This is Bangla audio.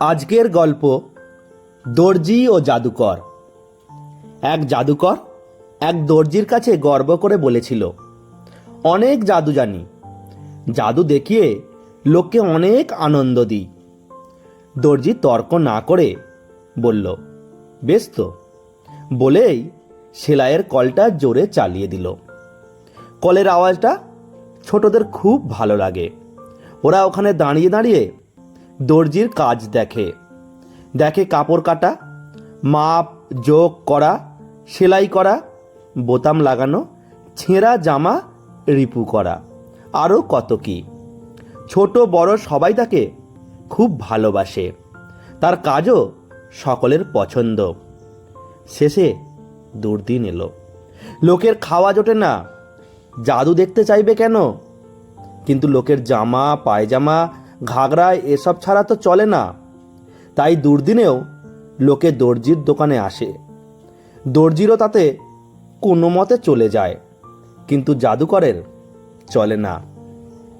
আজকের গল্প দর্জি ও জাদুকর। এক জাদুকর এক দর্জির কাছে গর্ব করে বলেছিল, অনেক জাদু জানি। জাদু দেখিয়ে লোককে অনেক আনন্দ দিই। দর্জি তর্ক না করে বলল, বেশ তো। বলেই সেলাইয়ের কলটা জোরে চালিয়ে দিল। কলের আওয়াজটা ছোটদের খুব ভালো লাগে। ওরা ওখানে দাঁড়িয়ে দাঁড়িয়ে দর্জির কাজ দেখে। দেখে কাপড় কাটা, মাপ, যোগ করা, সেলাই করা, বোতাম লাগানো, ছেঁড়া জামা, রিপু করা। আরও কত কি। ছোট, বড় সবাই তাকে খুব ভালোবাসে। তার কাজও সকলের পছন্দ। শেষে দুর্দিন এলো। লোকের খাওয়া জোটে না, জাদু দেখতে চাইবে কেন? কিন্তু লোকের জামা, পায়জামা ঘাগরা এসব ছাড়া তো চলে না। তাই দুর্দিনেও লোকে দর্জির দোকানে আসে। দর্জিরও তাতে কোনো মতে চলে যায়, কিন্তু জাদুকরের চলে না।